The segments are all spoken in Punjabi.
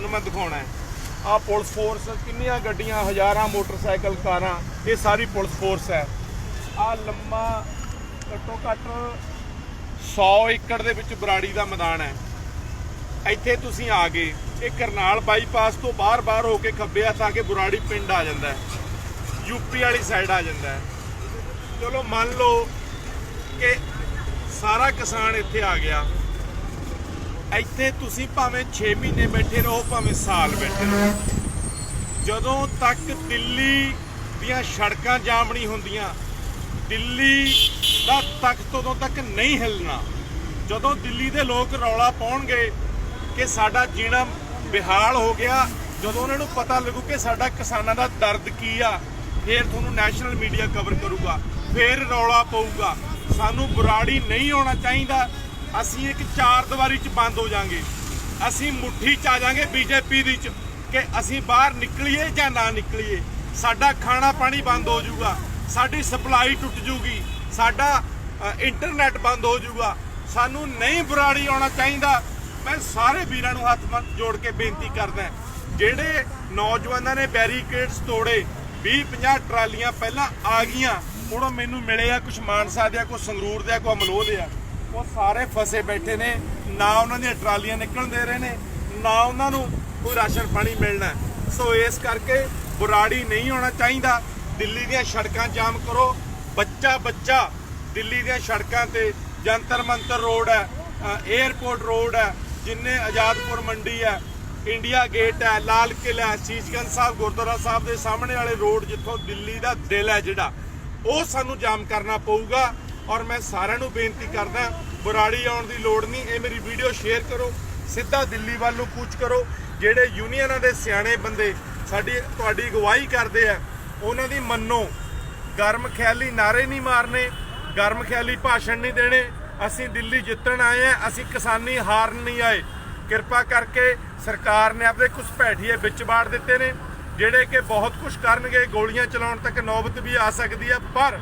ਤੁਹਾਨੂੰ ਮੈਂ ਦਿਖਾਉਣਾ ਹੈ। ਆ ਪੁਲਿਸ ਫੋਰਸ ਕਿੰਨੀਆਂ ਗੱਡੀਆਂ, ਹਜ਼ਾਰਾਂ ਮੋਟਰਸਾਈਕਲ, ਕਾਰਾਂ, ਇਹ ਸਾਰੀ ਪੁਲਿਸ ਫੋਰਸ ਹੈ। ਆ ਲੰਮਾ ਘੱਟੋ ਘੱਟ 100 ਏਕੜ ਦੇ ਵਿੱਚ ਬਰਾੜੀ ਦਾ ਮੈਦਾਨ ਹੈ। ਇੱਥੇ ਤੁਸੀਂ ਆ ਗਏ ਇਹ ਕਰਨਾਲ ਬਾਈਪਾਸ ਤੋਂ ਬਾਹਰ-ਬਾਹਰ ਹੋ ਕੇ ਖੱਬੇ ਆ ਤਾਂ ਕਿ ਬੁਰਾੜੀ ਪਿੰਡ ਆ ਜਾਂਦਾ ਹੈ। ਯੂਪੀ ਵਾਲੀ ਸਾਈਡ ਆ ਜਾਂਦਾ ਹੈ। ਚਲੋ ਮੰਨ ਲਓ ਕਿ ਸਾਰਾ ਕਿਸਾਨ ਇੱਥੇ ਆ ਗਿਆ। ਇੱਥੇ ਤੁਸੀਂ ਭਾਵੇਂ 6 ਮਹੀਨੇ ਬੈਠੇ ਰਹੋ, ਭਾਵੇਂ ਸਾਲ ਬੈਠੇ ਰਹੋ। ਜਦੋਂ ਤੱਕ ਦਿੱਲੀ ਦੀਆਂ ਸੜਕਾਂ ਜਾਮ ਨਹੀਂ ਹੁੰਦੀਆਂ, ਦਿੱਲੀ ਦਾ ਤਖਤ ਉਦੋਂ ਤੱਕ ਨਹੀਂ ਹਿਲਣਾ। ਜਦੋਂ ਦਿੱਲੀ ਦੇ ਲੋਕ ਰੌਲਾ ਪਾਉਣਗੇ ਕਿ ਸਾਡਾ ਜੀਣਾ ਬਿਹਾਲ ਹੋ ਗਿਆ, ਜਦੋਂ ਉਹਨਾਂ ਨੂੰ ਪਤਾ ਲੱਗੂ ਕਿ ਸਾਡਾ ਕਿਸਾਨਾਂ ਦਾ ਦਰਦ ਕੀ ਆ, ਫੇਰ ਤੁਹਾਨੂੰ ਨੈਸ਼ਨਲ ਮੀਡੀਆ ਕਵਰ ਕਰੂਗਾ, ਫੇਰ ਰੌਲਾ ਪਊਗਾ। ਸਾਨੂੰ ਬੁਰਾੜੀ ਨਹੀਂ ਹੋਣਾ ਚਾਹੀਦਾ। ਅਸੀਂ ਇੱਕ ਚਾਰ ਦੀਵਾਰੀ 'ਚ ਬੰਦ ਹੋ ਜਾਾਂਗੇ। ਅਸੀਂ ਮੁੱਠੀ 'ਚ ਆ ਜਾਾਂਗੇ ਬੀਜੇਪੀ ਦੀ 'ਚ ਕਿ ਅਸੀਂ ਬਾਹਰ ਨਿਕਲੀਏ ਜਾਂ ਨਾ ਨਿਕਲੀਏ। ਸਾਡਾ ਖਾਣਾ ਪਾਣੀ ਬੰਦ ਹੋ ਜਾਊਗਾ। ਸਾਡੀ ਸਪਲਾਈ ਟੁੱਟ ਜੂਗੀ ਸਾਡਾ ਅ, ਇੰਟਰਨੈਟ ਬੰਦ ਹੋ ਜਾਊਗਾ। ਸਾਨੂੰ ਨਹੀਂ ਬੁਰਾੜੀ ਆਉਣਾ ਚਾਹੀਦਾ। ਮੈਂ ਸਾਰੇ ਵੀਰਾਂ ਨੂੰ ਹੱਥ ਬੰਨ ਜੋੜ ਕੇ ਬੇਨਤੀ ਕਰਦਾ ਜਿਹੜੇ ਨੌਜਵਾਨਾਂ ਨੇ ਬੈਰੀਕੇਡਸ ਤੋੜੇ 20 50 ਟਰਾਲੀਆਂ ਪਹਿਲਾਂ ਆ ਗਈਆਂ ਹੁਣ ਉਹ ਮੈਨੂੰ ਮਿਲੇ ਆ ਕੁਝ ਮਾਨਸਾ ਦੇ ਆ ਕੁਝ ਸੰਗਰੂਰ ਦੇ ਆ ਕੁਝ ਅਮਲੋਹ ਦੇ ਆ। ਉਹ ਸਾਰੇ ਫਸੇ ਬੈਠੇ ਨੇ। ਨਾ ਉਹਨਾਂ ਦੀਆਂ ਟਰਾਲੀਆਂ ਨਿਕਲਣ ਦੇ ਰਹੇ ਨੇ, ਨਾ ਉਹਨਾਂ ਨੂੰ ਕੋਈ ਰਾਸ਼ਨ ਪਾਣੀ ਮਿਲਣਾ ਸੋ ਇਸ ਕਰਕੇ ਬੁਰਾੜੀ ਨਹੀਂ ਹੋਣਾ ਚਾਹੀਦਾ। ਦਿੱਲੀ ਦੀਆਂ ਸੜਕਾਂ ਜਾਮ ਕਰੋ। ਬੱਚਾ ਬੱਚਾ ਦਿੱਲੀ ਦੀਆਂ ਸੜਕਾਂ ਤੇ ਜੰਤਰ ਮੰਤਰ ਰੋਡ ਹੈ 에ਅਰਪੋਰਟ ਰੋਡ ਹੈ, ਜਿੰਨੇ ਆਜ਼ਾਦਪੁਰ ਮੰਡੀ ਹੈ, ਇੰਡੀਆ ਗੇਟ ਹੈ, ਲਾਲ ਕਿਲ੍ਹਾ ਸੀਸਗੰਜ ਸਾਹਿਬ, ਗੁਰਦੁਆਰਾ ਸਾਹਿਬ ਦੇ ਸਾਹਮਣੇ ਵਾਲੇ ਰੋਡ ਜਿੱਥੋਂ ਦਿੱਲੀ ਦਾ ਦਿਲ ਹੈ ਜਿਹੜਾ, ਉਹ ਸਾਨੂੰ ਜਾਮ ਕਰਨਾ ਪਊਗਾ। ਔਰ ਮੈਂ ਸਾਰਿਆਂ ਨੂੰ ਬੇਨਤੀ ਕਰਦਾ, ਬੁਰਾੜੀ ਆਉਣ ਦੀ ਲੋੜ ਨਹੀਂ, ਇਹ ਮੇਰੀ ਵੀਡੀਓ ਸ਼ੇਅਰ ਕਰੋ, ਸਿੱਧਾ ਦਿੱਲੀ ਵੱਲ ਨੂੰ ਕੂਚ ਕਰੋ, ਜਿਹੜੇ ਯੂਨੀਅਨਾਂ ਦੇ ਸਿਆਣੇ ਬੰਦੇ ਸਾਡੀ, ਤੁਹਾਡੀ ਅਗਵਾਈ ਕਰਦੇ ਆ, ਉਹਨਾਂ ਦੀ ਮੰਨੋ। ਗਰਮ ਖਿਆਲੀ ਨਾਰੇ ਨਹੀਂ ਮਾਰਨੇ, ਗਰਮ ਖਿਆਲੀ ਭਾਸ਼ਣ ਨਹੀਂ ਦੇਣੇ, ਅਸੀਂ ਦਿੱਲੀ ਜਿੱਤਣ ਆਏ ਆ, ਅਸੀਂ ਕਿਸਾਨੀ ਹਾਰਨ ਨਹੀਂ ਆਏ। ਕਿਰਪਾ ਕਰਕੇ ਸਰਕਾਰ ਨੇ ਆਪਦੇ ਕੁਝ ਭੈਠੀਏ ਵਿੱਚ ਬਾੜ ਦਿੱਤੇ ਨੇ, ਜਿਹੜੇ ਕਿ ਬਹੁਤ ਕੁਝ ਕਰਨਗੇ, ਗੋਲੀਆਂ ਚਲਾਉਣ ਤੱਕ ਨੌਬਤ ਵੀ ਆ ਸਕਦੀ ਹੈ ਪਰ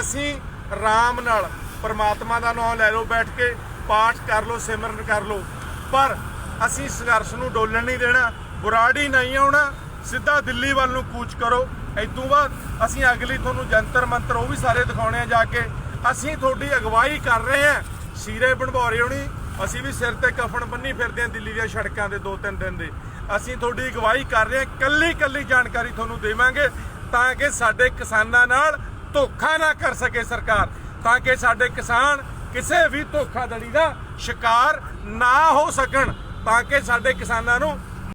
ਅਸੀਂ ਆਰਾਮ ਨਾਲ ਪਰਮਾਤਮਾ ਦਾ ਨਾਮ ਲੈ ਲਓ, ਬੈਠ ਕੇ ਪਾਠ ਕਰ ਲਓ, ਸਿਮਰਨ ਕਰ ਲਓ। ਪਰ ਅਸੀਂ ਸੰਘਰਸ਼ ਨੂੰ ਡੋਲਣ ਨਹੀਂ ਦੇਣਾ, ਬੁਰਾੜੀ ਨਹੀਂ ਆਉਣਾ, ਸਿੱਧਾ ਦਿੱਲੀ ਵੱਲ ਨੂੰ ਕੂਚ ਕਰੋ। ਇਦੋਂ ਬਾਅਦ ਅਸੀਂ ਅਗਲੀ ਤੁਹਾਨੂੰ ਜੰਤਰ ਮੰਤਰ ਉਹ ਵੀ ਸਾਰੇ ਦਿਖਾਉਣੇ ਆ ਜਾ ਕੇ। ਅਸੀਂ ਤੁਹਾਡੀ ਅਗਵਾਈ ਕਰ ਰਹੇ ਹਾਂ। ਸੀਰੇ ਬਣਵਾਰੇ ਹੋਣੀ, ਅਸੀਂ ਵੀ ਸਿਰ ਤੇ ਕਫਨ ਬੰਨੀ ਫਿਰਦੇ ਹਾਂ ਦਿੱਲੀ ਦੀਆਂ ਸੜਕਾਂ ਦੇ ਦੋ ਤਿੰਨ ਦਿਨ ਦੇ। ਅਸੀਂ ਤੁਹਾਡੀ ਅਗਵਾਈ ਕਰ ਰਹੇ ਹਾਂ ਕੱਲੀ ਕੱਲੀ ਜਾਣਕਾਰੀ ਤੁਹਾਨੂੰ ਦੇਵਾਂਗੇ ਤਾਂ ਕਿ ਸਾਡੇ ਕਿਸਾਨਾਂ ਨਾਲ ਧੋਖਾ ਨਾ ਕਰ ਸਕੇ ਸਰਕਾਰ, ਤਾਂ ਕਿ ਸਾਡੇ ਕਿਸਾਨ ਕਿਸੇ ਵੀ ਧੋਖਾਧੜੀ ਦਾ ਸ਼ਿਕਾਰ ਨਾ ਹੋ ਸਕਣ, ਤਾਂ ਕਿ ਸਾਡੇ ਕਿਸਾਨਾਂ ਨੂੰ